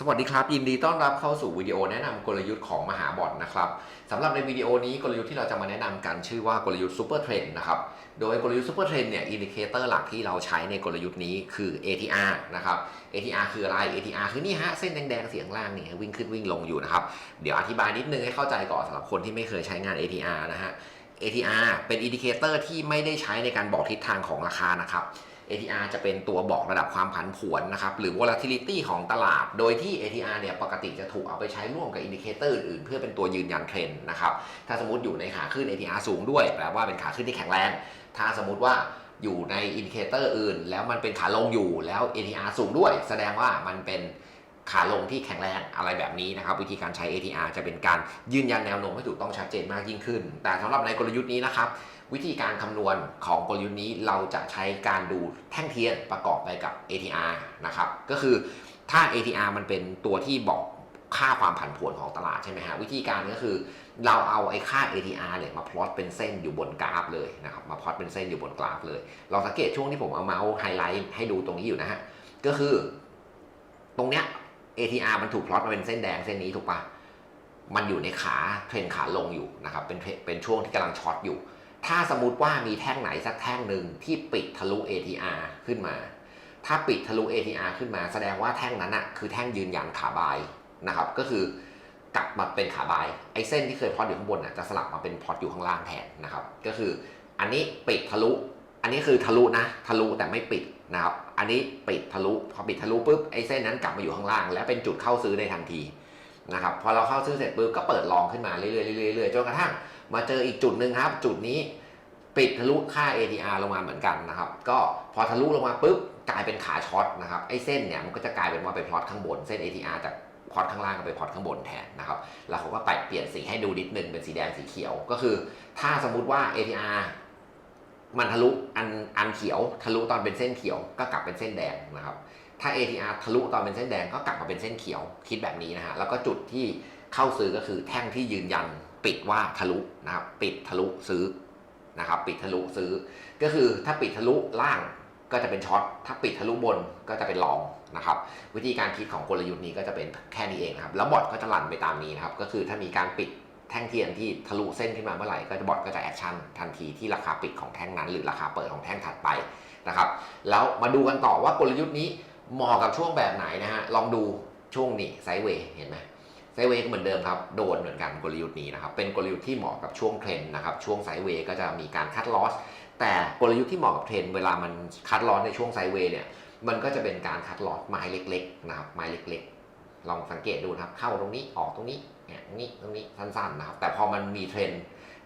สวัสดีครับ ยินดีต้อนรับเข้าสู่วิดีโอแนะนำกลยุทธ์ของมหาบอทนะครับสำหรับในวิดีโอนี้กลยุทธ์ที่เราจะมาแนะนำกันชื่อว่ากลยุทธ์ซูเปอร์เทรนนะครับโดยกลยุทธ์ซูเปอร์เทรนเนี่ยอินดิเคเตอร์หลักที่เราใช้ในกลยุทธ์นี้คือ ATR นะครับ ATR คืออะไร ATR คือนี่ฮะเส้นแดงๆเสียงล่างนี่วิ่งขึ้นวิ่งลงอยู่นะครับเดี๋ยวอธิบายนิดนึงให้เข้าใจก่อนสำหรับคนที่ไม่เคยใช้งาน ATR นะฮะ ATR เป็นอินดิเคเตอร์ที่ไม่ได้ใช้ในการบอกทิศทางของราคานะครับ ATR จะเป็นตัวบอกระดับความผันผวนนะครับหรือ volatility ของตลาด โดยที่ ATR เนี่ยปกติจะถูกเอาไปใช้ร่วมกับอินดิเคเตอร์อื่นๆเพื่อเป็นตัวยืนยันเทรนด์นะครับถ้าสมมติอยู่ในขาขึ้น ATR สูงด้วยแปลว่าเป็นขาขึ้นที่แข็งแรง ถ้าสมมติว่าอยู่ในอินดิเคเตอร์อื่น แล้วมันเป็นขาลงอยู่แล้ว ATR สูงด้วย แสดงว่ามันเป็นขาลงที่แข็งแรงอะไรแบบนี้นะครับวิธีการใช้ ATR จะเป็นการยืนยันแนวโน้มให้ถูกต้องชัดเจนมากยิ่งขึ้น แต่สำหรับในกลยุทธ์นี้นะครับ วิธีการคำนวณของกลยุทธ์นี้เราจะใช้การดูแท่งเทียนประกอบไปกับ ATR นะครับ ก็คือถ้า ATR มันเป็นตัวที่บอกค่าความผันผวนของตลาดใช่ไหมฮะวิธีการก็คือเราเอาไอ้ค่า ATR เนี่ยมาพลอตเป็นเส้นอยู่บนกราฟเลยนะครับมาพลอตเป็นเส้นอยู่บนกราฟเลยลองสังเกตช่วงที่ผมเอาเมาส์ไฮไลท์ให้ดูตรงนี้อยู่นะฮะก็คือ ตรงเนี้ย ATR มันถูกพลอตมาเป็นเส้นแดงเส้นนี้ถูกปะมันอยู่ในขาเทรนขาลงอยู่นะครับเป็นเทรนเป็นช่วงที่กำลังช็อตอยู่ ถ้าสมมติว่ามีแท่งไหนสักแท่งหนึ่งที่ปิดทะลุ ATR ขึ้นมา ถ้าปิดทะลุ ATR ขึ้นมา แสดงว่าแท่งนั้นอะคือแท่งยืนยันขาบายนะครับ ก็คือกลับมาเป็นขาบายไอ้เส้นที่เคยพอตอยู่ข้างบนอะจะสลับมาเป็นพอตอยู่ข้างล่างแทนนะครับ ก็คืออันนี้ปิดทะลุ อันนี้คือทะลุนะ ทะลุแต่ไม่ปิดนะครับ อันนี้ปิดทะลุ พอปิดทะลุปุ๊บไอ้เส้นนั้นกลับมาอยู่ข้างล่าง และเป็นจุดเข้าซื้อในทันที นะครับพอเราเข้าซื้อเสร็จปุ๊บก็เปิดลองขึ้นมาเรื่อยๆเรื่อยๆจนกระทั่งมาเจออีกจุดหนึ่งครับ จุดนี้ปิดทะลุค่า ATR ลงมาเหมือนกันนะครับ ก็พอทะลุลงมาปุ๊บกลายเป็นขาช็อตนะครับไอ้เส้นเนี่ยมันก็จะกลายเป็นว่าไปพลอตข้างบนเส้น ATR จากพอตข้างล่างก็ไปพอตข้างบนแทนนะครับแล้วเขาก็ไปเปลี่ยนสีให้ดูนิดนึงเป็นสีแดงสีเขียวก็คือ ถ้าสมมุติว่า ATR มันทะลุอันอันเขียวทะลุตอนเป็นเส้นเขียวก็กลับเป็นเส้นแดงนะครับ ถ้า ATR ทะลุตอนเป็นเส้นแดงก็กลับมาเป็นเส้นเขียวคิดแบบนี้นะฮะแล้วก็จุดที่เข้าซื้อก็คือแท่งที่ยืนยันปิดว่าทะลุนะครับปิดทะลุซื้อนะครับปิดทะลุซื้อ ก็คือถ้าปิดทะลุล่างก็จะเป็นช็อตถ้าปิดทะลุบนก็จะเป็นลองนะครับวิธีการคิดของกลยุทธ์นี้ก็จะเป็นแค่นี้เองครับแล้วบอทก็จะรันไปตามนี้นะครับก็คือถ้ามีการปิดแท่งเทียนที่ทะลุเส้นขึ้นมาเมื่อไหร่ก็จะบอทก็จะแอคชั่นทันทีที่ราคาปิดของแท่งนั้น หรือราคาเปิดของแท่งถัดไปนะครับแล้วมาดูกันต่อว่ากลยุทธ์นี้ เหมาะกับช่วงแบบไหนนะฮะ ลองดูช่วงนี้ไซเวย์เห็นไหมไซเวย์ก็เหมือนเดิมครับ โดนเหมือนกันกลยุทธ์นี้นะครับ เป็นกลยุทธ์ที่เหมาะกับช่วงเทรนนะครับ ช่วงไซเวย์ก็จะมีการคัดลอส แต่กลยุทธ์ที่เหมาะกับเทรนเวลามันคัดลอสในช่วงไซเวย์เนี่ย มันก็จะเป็นการคัดลอสไม้เล็กๆนะครับ ไม้เล็กๆ ลองสังเกตดูนะครับ เข้าตรงนี้ ออกตรงนี้ เนี่ย ตรงนี้ ตรงนี้ สั้นๆนะครับ แต่พอมันมีเทรน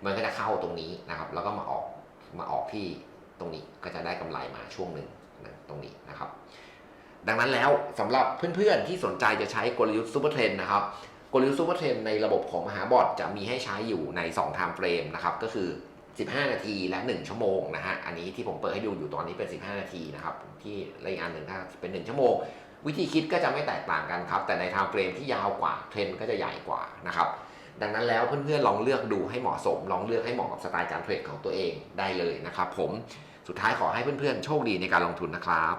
มันก็จะเข้าตรงนี้นะครับ แล้วก็มาออก มาออกที่ตรงนี้ ก็จะได้กำไรมาช่วงหนึ่งตรงนี้นะครับ ดังนั้นแล้วสำหรับเพื่อนๆที่สนใจจะใช้กลยุทธ์ซูเปอร์เทรนนะครับกลยุทธ์ซูเปอร์เทรนในระบบของมหาบอร์ดจะมีให้ใช้อยู่ใน2 time frame นะครับก็คือ 15 นาทีและ 1 ชั่วโมงนะฮะอันนี้ที่ผมเปิดให้ดูอยู่ตอนนี้เป็น 15 นาทีนะครับที่รายงานหนึ่งถ้าเป็น 1 ชั่วโมง วิธีคิดก็จะไม่แตกต่างกันครับ แต่ใน time frame ที่ยาวกว่าเทรนก็จะใหญ่กว่านะครับดังนั้นแล้วเพื่อนๆลองเลือกดูให้เหมาะสม ลองเลือกให้เหมาะกับสไตล์การเทรดของตัวเองได้เลยนะครับผมสุดท้ายขอให้เพื่อนๆโชคดีในการลงทุนนะครับ